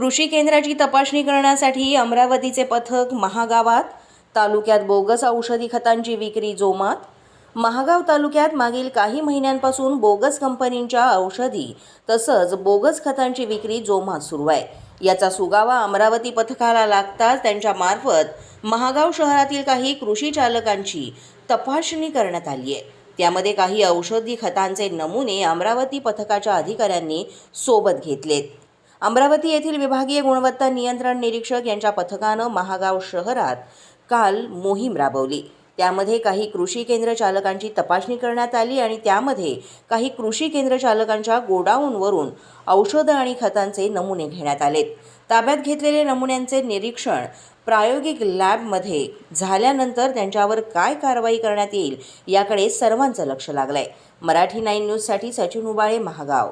कृषी केंद्राची तपासणी करण्यासाठी अमरावतीचे पथक महागावात तालुक्यात बोगस औषधी खतांची विक्री जोमात. महागाव तालुक्यात मागील काही महिन्यांपासून बोगस कंपनींच्या औषधी तसंच बोगस खतांची विक्री जोमात सुरू आहे. याचा सुगावा अमरावती पथकाला लागताच त्यांच्यामार्फत महागाव शहरातील काही कृषी चालकांची तपासणी करण्यात आली आहे त्यामध्ये काही औषधी खतांचे नमुने अमरावती पथकाच्या अधिकाऱ्यांनी सोबत घेतलेत. अमरावती येथील विभागीय गुणवत्ता नियंत्रण निरीक्षक यांच्या पथकानं महागाव शहरात काल मोहीम राबवली. त्यामध्ये काही कृषी केंद्र चालकांची तपासणी करण्यात आली आणि त्यामध्ये काही कृषी केंद्र चालकांच्या गोडाऊनवरून औषधं आणि खतांचे नमुने घेण्यात आलेत. ताब्यात घेतलेले नमुन्यांचे निरीक्षण प्रायोगिक लॅबमध्ये झाल्यानंतर त्यांच्यावर काय कारवाई करण्यात येईल याकडे सर्वांचं लक्ष लागलंय. मराठी नाईन न्यूजसाठी सचिन उबाळे महागाव.